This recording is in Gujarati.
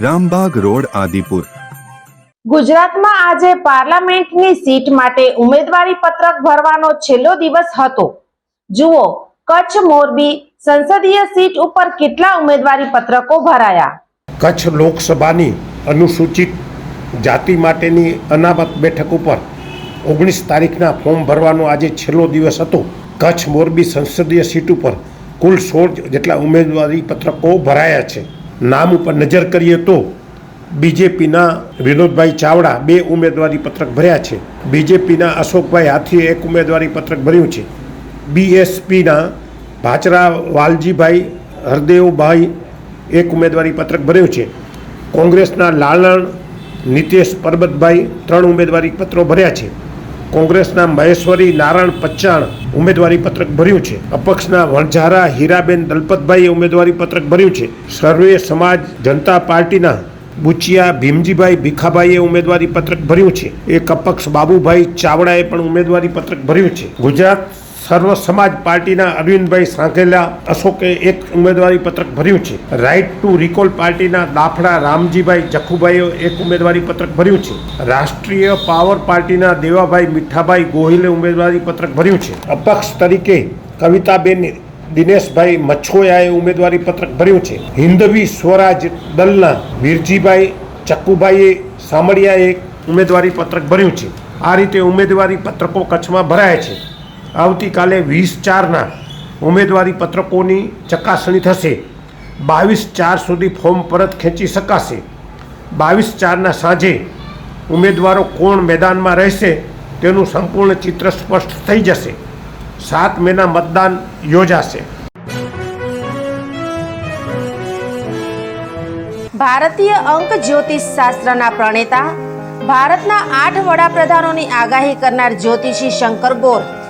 Rambagh road Adipur. ગુજરાતમાં આજે પાર્લામેન્ટની સીટ માટે ઉમેદવારી પત્રક ભરવાનો છેલ્લો દિવસ હતો. જુઓ કચ્છ મોરબી સંસદીય સીટ ઉપર કેટલા ઉમેદવારી પત્રકો ભરાયા? કચ્છ લોકસભાની અનુસૂચિત જાતિ માટેની અનામત બેઠક ઉપર ઓગણીસ તારીખના ફોર્મ ભરવાનો આજે છેલ્લો દિવસ હતો. કચ્છ મોરબી સંસદીય સીટ ઉપર કુલ સોળ જેટલા ઉમેદવારી પત્રકો ભરાયા છે. નામ ઉપર નજર કરીએ તો બીજેપીના વિનોદભાઈ ચાવડા બે ઉમેદવારી પત્રક ભર્યા છે. બીજેપીના અશોકભાઈ હાથીએ એક ઉમેદવારી પત્રક ભર્યું છે. બીએસપીના ભાચરા વાલજીભાઈ હરદેવભાઈ એક ઉમેદવારી પત્રક ભર્યું છે. કોંગ્રેસના લાલણ, નિતેશ પરબતભાઈ ત્રણ ઉમેદવારી પત્રો ભર્યા છે. કોંગ્રેસના મહેશ્વરી નારાયણ પચ્ચાણ ઉમેદવારી પત્રક ભર્યું છે. અપક્ષના વણઝારા હીરાબેન દલપતભાઈએ ઉમેદવારી પત્રક ભર્યું છે. સર્વે સમાજ જનતા પાર્ટીના બુચિયા ભીમજીભાઈ ભીખાભાઈએ ઉમેદવારી પત્રક ભર્યું છે. એક અપક્ષ બાબુભાઈ ચાવડાએ પણ ઉમેદવારી પત્રક ભર્યું છે. ગુજરાત સર્વ સમાજ પાર્ટીના અરવિંદભાઈ સાંઘેલા અશોકે એક ઉમેદવારી પત્રક ભર્યું છે. રાઇટ ટુ રિકોલ પાર્ટીના દાફડા રામજીભાઈ જખુભાઈએ એક ઉમેદવારી પત્રક ભર્યું છે. રાષ્ટ્રીય પાવર પાર્ટીના દેવાભાઈ મીઠાભાઈ ગોહિલે ઉમેદવારી પત્રક ભર્યું છે. અપક્ષ તરીકે કવિતાબેન દિનેશભાઈ મચ્છોયાએ ઉમેદવારી પત્રક ભર્યું છે. હિન્દવી સ્વરાજ દલના વીરજીભાઈ ચક્કુભાઈએ સામડિયાએ ઉમેદવારી પત્રક ભર્યું છે. આ રીતે ઉમેદવારી પત્રકો કચ્છમાં ભરાય છે. આવતીકાલે વીસ ચારના ઉમેદવારી પત્રકોની ચકાસણી થશે. બાવીસ ચાર સુધી ફોર્મ પરત ખેંચી શકાશે. બાવીસ ચારના સાંજે ઉમેદવારો કોણ મેદાનમાં રહેશે તેનું સંપૂર્ણ ચિત્ર સ્પષ્ટ થઈ જશે. સાત મેના મતદાન યોજાશે. ભારતીય અંક જ્યોતિષ શાસ્ત્રના પ્રણેતા, ભારતના આઠ વડાપ્રધાનોની આગાહી કરનાર જ્યોતિષી શંકર ગોર